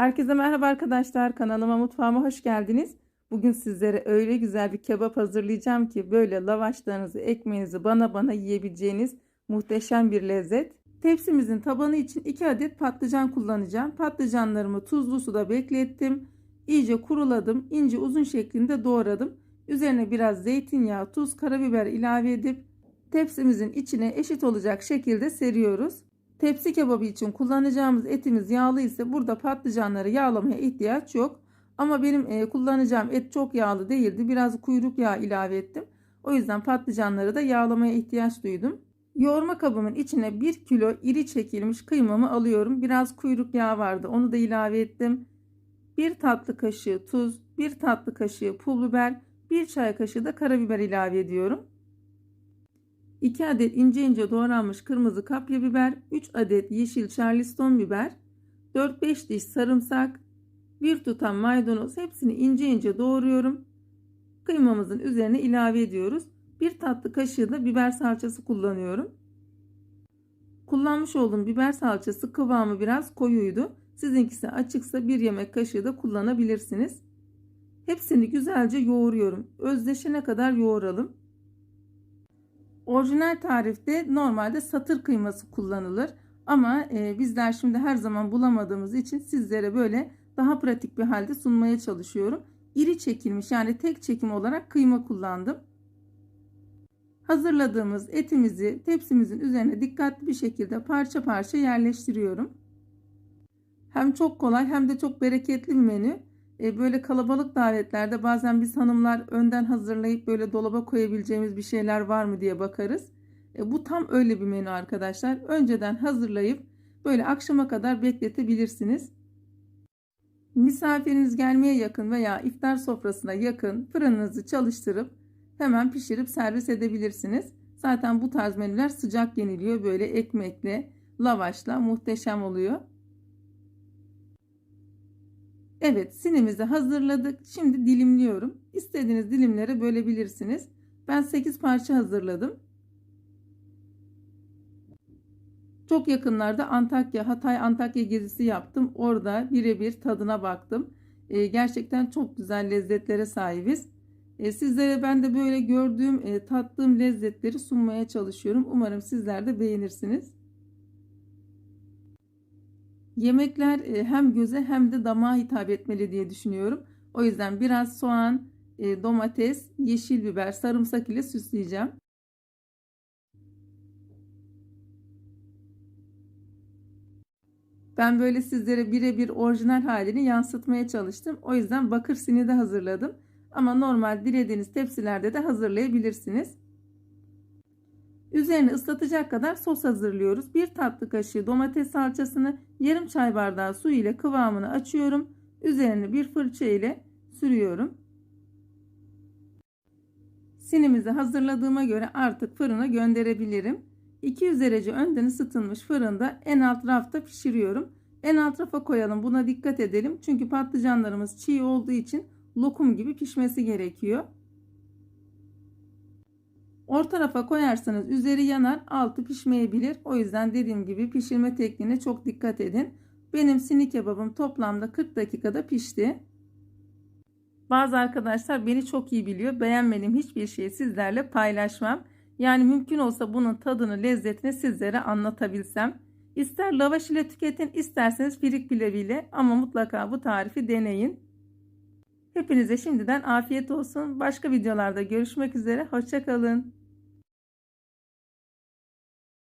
Herkese merhaba arkadaşlar. Kanalıma mutfağıma hoş geldiniz. Bugün sizlere öyle güzel bir kebap hazırlayacağım ki böyle lavaşlarınızı, ekmeğinizi bana bana yiyebileceğiniz muhteşem bir lezzet. Tepsimizin tabanı için 2 adet patlıcan kullanacağım. Patlıcanlarımı tuzlu suda beklettim. İyice kuruladım. ince uzun şeklinde doğradım. Üzerine biraz zeytinyağı, tuz, karabiber ilave edip tepsimizin içine eşit olacak şekilde seriyoruz. Tepsi kebabı için kullanacağımız etimiz yağlı ise burada patlıcanları yağlamaya ihtiyaç yok. Ama benim e, kullanacağım et çok yağlı değildi. Biraz kuyruk yağı ilave ettim. O yüzden patlıcanları da yağlamaya ihtiyaç duydum. Yoğurma kabımın içine 1 kilo iri çekilmiş kıymamı alıyorum. Biraz kuyruk yağı vardı. Onu da ilave ettim. 1 tatlı kaşığı tuz, 1 tatlı kaşığı pul biber, 1 çay kaşığı da karabiber ilave ediyorum. 2 adet ince ince doğranmış kırmızı kapya biber, 3 adet yeşil charleston biber, 4-5 diş sarımsak, 1 tutam maydanoz hepsini ince ince doğruyorum. Kıymamızın üzerine ilave ediyoruz. 1 tatlı kaşığı da biber salçası kullanıyorum. Kullanmış olduğum biber salçası kıvamı biraz koyuydu. Sizinkisi açıksa 1 yemek kaşığı da kullanabilirsiniz. Hepsini güzelce yoğuruyorum. Özleşene kadar yoğuralım. Orijinal tarifte normalde satır kıyması kullanılır. Ama e, bizler şimdi her zaman bulamadığımız için sizlere böyle daha pratik bir halde sunmaya çalışıyorum. İri çekilmiş yani tek çekim olarak kıyma kullandım. Hazırladığımız etimizi tepsimizin üzerine dikkatli bir şekilde parça parça yerleştiriyorum. Hem çok kolay hem de çok bereketli bir menü. E, böyle kalabalık davetlerde bazen biz hanımlar önden hazırlayıp böyle dolaba koyabileceğimiz bir şeyler var mı diye bakarız. E, bu tam öyle bir menü arkadaşlar. Önceden hazırlayıp böyle akşama kadar bekletebilirsiniz. Misafiriniz gelmeye yakın veya iftar sofrasına yakın fırınınızı çalıştırıp hemen pişirip servis edebilirsiniz. Zaten bu tarz menüler sıcak yeniliyor. Böyle ekmekle, lavaşla muhteşem oluyor. Evet sinimizi hazırladık. Şimdi dilimliyorum. İstediğiniz dilimlere bölebilirsiniz. Ben 8 parça hazırladım. Çok yakınlarda Antakya, Hatay Antakya gezisi yaptım. Orada birebir tadına baktım. Ee, gerçekten çok güzel lezzetlere sahibiz. Ee, sizlere ben de böyle gördüğüm, e, tattığım lezzetleri sunmaya çalışıyorum. Umarım sizler de beğenirsiniz. Yemekler e, hem göze hem de damağa hitap etmeli diye düşünüyorum. O yüzden biraz soğan, e, domates, yeşil biber, sarımsak ile süsleyeceğim. Ben böyle sizlere birebir orijinal halini yansıtmaya çalıştım. O yüzden bakır sini de hazırladım. Ama normal dilediğiniz tepsilerde de hazırlayabilirsiniz. Üzerine ıslatacak kadar sos hazırlıyoruz. Bir tatlı kaşığı domates salçasını yarım çay bardağı su ile kıvamını açıyorum. Üzerine bir fırça ile sürüyorum. Sinimizi hazırladığıma göre artık fırına gönderebilirim. 200 derece önden ısıtılmış fırında en alt rafta pişiriyorum. En alt rafa koyalım buna dikkat edelim. Çünkü patlıcanlarımız çiğ olduğu için lokum gibi pişmesi gerekiyor. Orta rafa koyarsanız üzeri yanar altı pişmeyebilir. O yüzden dediğim gibi pişirme tekniğine çok dikkat edin. Benim sini kebabım toplamda 40 dakikada pişti. Bazı arkadaşlar beni çok iyi biliyor. Beğenmediğim hiçbir şeyi sizlerle paylaşmam. Yani mümkün olsa bunun tadını, lezzetini sizlere anlatabilsem. İster lavaş ile tüketin, isterseniz firik pilavıyla ama mutlaka bu tarifi deneyin. Hepinize şimdiden afiyet olsun. Başka videolarda görüşmek üzere. Hoşçakalın.